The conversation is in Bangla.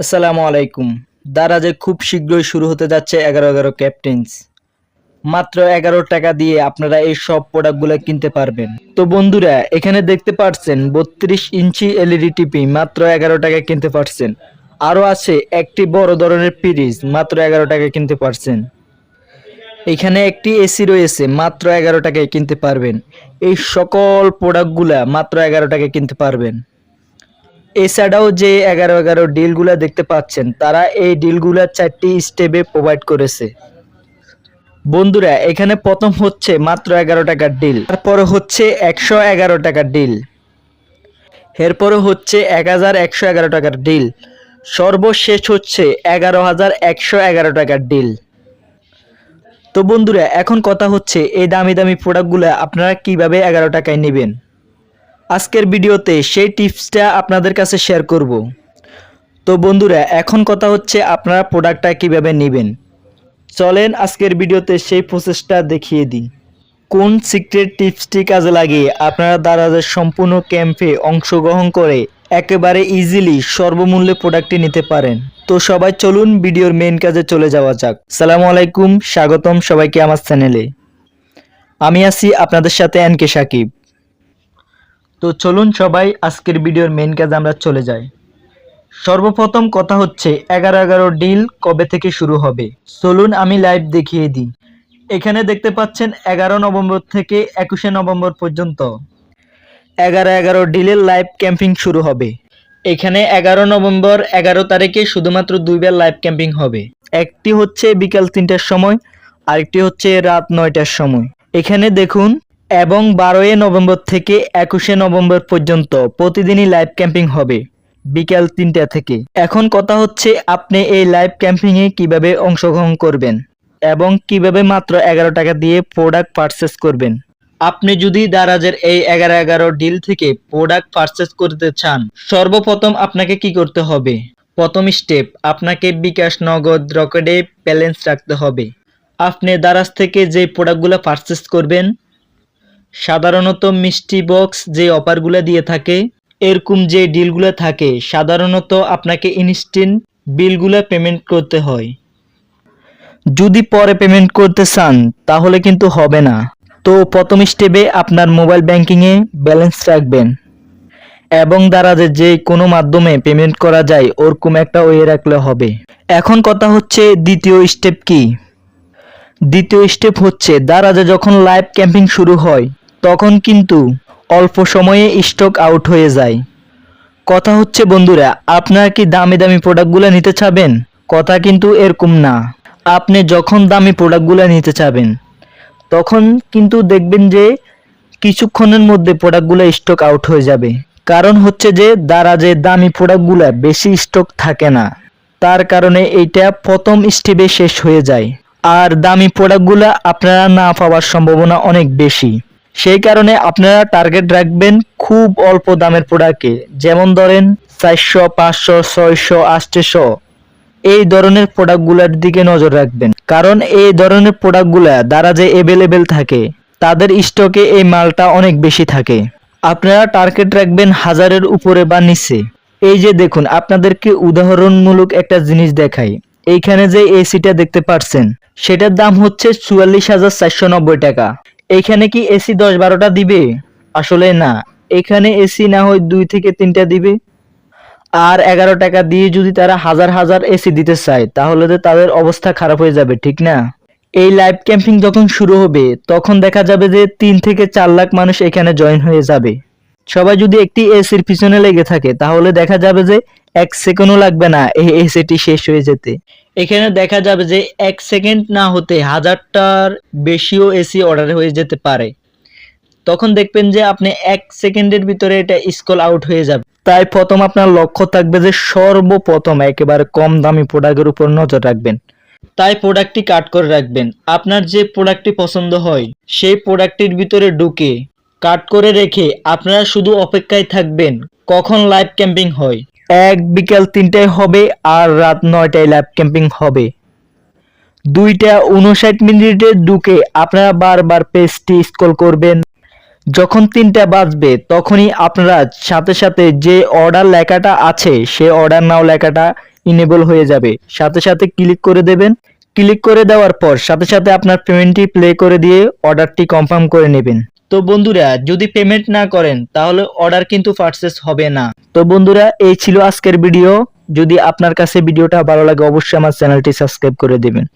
আসসালামু আলাইকুম। দারাজে খুব শীঘ্রই শুরু হতে যাচ্ছে এগারো এগারো ক্যাপ্টেন্স মাত্র এগারো টাকা দিয়ে আপনারা এই সব প্রোডাক্টগুলো কিনতে পারবেন। তো বন্ধুরা, এখানে দেখতে পাচ্ছেন বত্রিশ ইঞ্চি এলইডি টিভি মাত্র এগারো টাকা কিনতে পারছেন। আরও আছে একটি বড় ধরনের ফ্রিজ মাত্র এগারো টাকা কিনতে পারছেন। এখানে একটি এসি রয়েছে, মাত্র এগারো টাকায় কিনতে পারবেন। এই সকল প্রোডাক্টগুলা মাত্র এগারো টাকায় কিনতে পারবেন। এছাড়াও যে এগারো এগারো ডিলগুলা দেখতে পাচ্ছেন, তারা এই ডিলগুলা চারটি স্টেপে প্রোভাইড করেছে। বন্ধুরা, এখানে প্রথম হচ্ছে মাত্র এগারো টাকার ডিল, তারপরে হচ্ছে একশো এগারো টাকার ডিল, এরপরে হচ্ছে এক হাজার একশো এগারো টাকার ডিল, সর্বশেষ হচ্ছে এগারো হাজার একশো এগারো টাকার ডিল। তো বন্ধুরা, এখন কথা হচ্ছে এই দামি দামি প্রোডাক্টগুলো আপনারা কীভাবে এগারো টাকায় নেবেন? আজকের ভিডিওতে সেই টিপসটা আপনাদের কাছে শেয়ার করব। তো বন্ধুরা, এখন কথা হচ্ছে আপনারা প্রোডাক্টটা কীভাবে নেবেন। চলেন আজকের ভিডিওতে সেই প্রসেসটা দেখিয়ে দিই। কোন সিক্রেট টিপসটি কাজে লাগিয়ে আপনারা দারাজের সম্পূর্ণ ক্যাম্পে অংশগ্রহণ করে একেবারে ইজিলি সর্বমূল্যে প্রোডাক্টটি নিতে পারেন। তো সবাই চলুন ভিডিওর মেন কাজে চলে যাওয়া যাক। সালামু আলাইকুম, স্বাগতম সবাইকে আমার চ্যানেলে আমি আছি আপনাদের সাথে এন কে সাকিব। তো চলুন সবাই আজকের ভিডিওর মেইন কাজে আমরা চলে যাই। সর্বপ্রথম কথা হচ্ছে, এগারো এগারো ডিল কবে থেকে শুরু হবে? চলুন আমি লাইভ দেখিয়ে দিই। এখানে দেখতে পাচ্ছেন, এগারো নভেম্বর থেকে একুশে নভেম্বর পর্যন্ত এগারো এগারো ডিলের লাইভ ক্যাম্পিং শুরু হবে। এখানে এগারো নভেম্বর এগারো তারিখে শুধুমাত্র দুইবার লাইভ ক্যাম্পিং হবে। একটি হচ্ছে বিকাল তিনটার সময়, আরেকটি হচ্ছে রাত নয়টার সময়। এখানে দেখুন এবং বারোই নভেম্বর থেকে একুশে নভেম্বর পর্যন্ত প্রতিদিনই লাইভ ক্যাম্পিং হবে, বিকাল তিনটা থেকে। এখন কথা হচ্ছে আপনি এই লাইভ ক্যাম্পিংয়ে কীভাবে অংশগ্রহণ করবেন এবং কীভাবে মাত্র এগারো টাকা দিয়ে প্রোডাক্ট পারচেস করবেন। আপনি যদি দারাজের এই এগারো এগারো ডিল থেকে প্রোডাক্ট পারচেস করতে চান, সর্বপ্রথম আপনাকে কি করতে হবে? প্রথম স্টেপ আপনাকে বিকাশ নগদ রকেটে ব্যালেন্স রাখতে হবে। আপনি দারাজ থেকে যে প্রোডাক্টগুলো পারচেস করবেন সাধারণত মিষ্টি বক্স যে অফারগুলো দিয়ে থাকে, এরকম যে ডিলগুলো থাকে, সাধারণত আপনাকে ইনস্ট্যান্ট বিলগুলো পেমেন্ট করতে হয়। যদি পরে পেমেন্ট করতে চান, তাহলে কিন্তু হবে না। তো প্রথম স্টেপে আপনার মোবাইল ব্যাংকিংয়ে ব্যালেন্স রাখবেন। এবং দারাজে যে কোনো মাধ্যমে পেমেন্ট করা যায়, ওরকম একটা ওয়ে রাখলে হবে। এখন কথা হচ্ছে দ্বিতীয় স্টেপ কি? দ্বিতীয় স্টেপ হচ্ছে দারাজে যখন লাইভ ক্যাম্পিং শুরু হয় তখন কিন্তু অল্প সময়ে স্টক আউট হয়ে যায়। কথা হচ্ছে, বন্ধুরা, আপনারা কি দামি দামি প্রোডাক্টগুলো নিতে চাবেন? কথা কিন্তু এরকম না। আপনি যখন দামি প্রোডাক্টগুলো নিতে চাবেন, তখন কিন্তু দেখবেন যে কিছুক্ষণের মধ্যে প্রোডাক্টগুলো স্টক আউট হয়ে যাবে। কারণ হচ্ছে যে, দ্বারা যে দামি প্রোডাক্টগুলো বেশি স্টক থাকে না, তার কারণে এইটা প্রথম স্টেপে শেষ হয়ে যায়। আর দামি প্রোডাক্টগুলো আপনারা না পাওয়ার সম্ভাবনা অনেক বেশি। সেই কারণে আপনারা টার্গেট রাখবেন খুব অল্প দামের প্রোডাক্টে যেমন ধরেন চারশো, পাঁচশো, ছয়শো, আটশো। এই ধরনের প্রোডাক্টগুলোর দিকে নজর রাখবেন। কারণ এই ধরনের প্রোডাক্টগুলো দ্বারা যে অ্যাভেলেবেল থাকে, তাদের স্টকে এই মালটা অনেক বেশি থাকে। আপনারা টার্গেট রাখবেন হাজারের উপরে বা নিচে। এই যে দেখুন, আপনাদেরকে উদাহরণমূলক একটা জিনিস দেখাই। এইখানে যে এসিটা দেখতে পাচ্ছেন সেটার দাম হচ্ছে চুয়াল্লিশ হাজার চারশো নব্বই টাকা। এইখানে কি এসি দশ বারোটা দিবে? আসলে না। এখানে এসি না হয় দুই থেকে তিনটা দিবে। আর এগারো টাকা দিয়ে যদি তারা হাজার হাজার এসি দিতে চায়, তাহলে তো তাদের অবস্থা খারাপ হয়ে যাবে, ঠিক না? এই লাইভ ক্যাম্পিং যখন শুরু হবে, তখন দেখা যাবে যে তিন থেকে চার লাখ মানুষ এখানে জয়েন হয়ে যাবে। সবাই যদি একটি এসির পিছনে লেগে থাকে, তাহলে দেখা যাবে যে এক সেকেন্ডও লাগবে না এই এসিটি শেষ হয়ে যেতে। এখানে দেখা যাবে যে এক সেকেন্ড না হতে হাজারটার বেশিও এসি অর্ডার হয়ে যেতে পারে। তখন দেখবেন যে আপনি এক সেকেন্ডের ভিতরে এটা স্কল আউট হয়ে যাবে। তাই প্রথম আপনার লক্ষ্য থাকবে যে সর্বপ্রথম একেবারে কম দামি প্রোডাক্টের উপর নজর রাখবেন। তাই প্রোডাক্টটি কাট করে রাখবেন। আপনার যে প্রোডাক্টটি পছন্দ হয়, সেই প্রোডাক্টটির ভিতরে ঢুকে কাট করে রেখে আপনারা শুধু অপেক্ষায় থাকবেন কখন লাইভ ক্যাম্পিং হয়। এক বিকাল তিনটায় হবে আর রাত নয়টায় লাইভ ক্যাম্পিং হবে। দুইটা উনষাট মিনিটে ঢুকে আপনারা বারবার পেজটি স্ক্রল করবেন। যখন তিনটা বাজবে, তখনই আপনারা সাথে সাথে যে অর্ডার লেখাটা আছে, সে অর্ডার নাও লেখাটা ইনেবল হয়ে যাবে। সাথে সাথে ক্লিক করে দেবেন। ক্লিক করে দেওয়ার পর সাথে সাথে আপনার পেমেন্টটি প্লে করে দিয়ে অর্ডারটি কনফার্ম করে নেবেন। তো বন্ধুরা, যদি পেমেন্ট না করেন, তাহলে অর্ডার কিন্তু পারচেস হবে না। তো বন্ধুরা, এই ছিল আজকের ভিডিও। যদি আপনার কাছে ভিডিওটা ভালো লাগে, অবশ্যই আমার চ্যানেলটি সাবস্ক্রাইব করে দেবেন।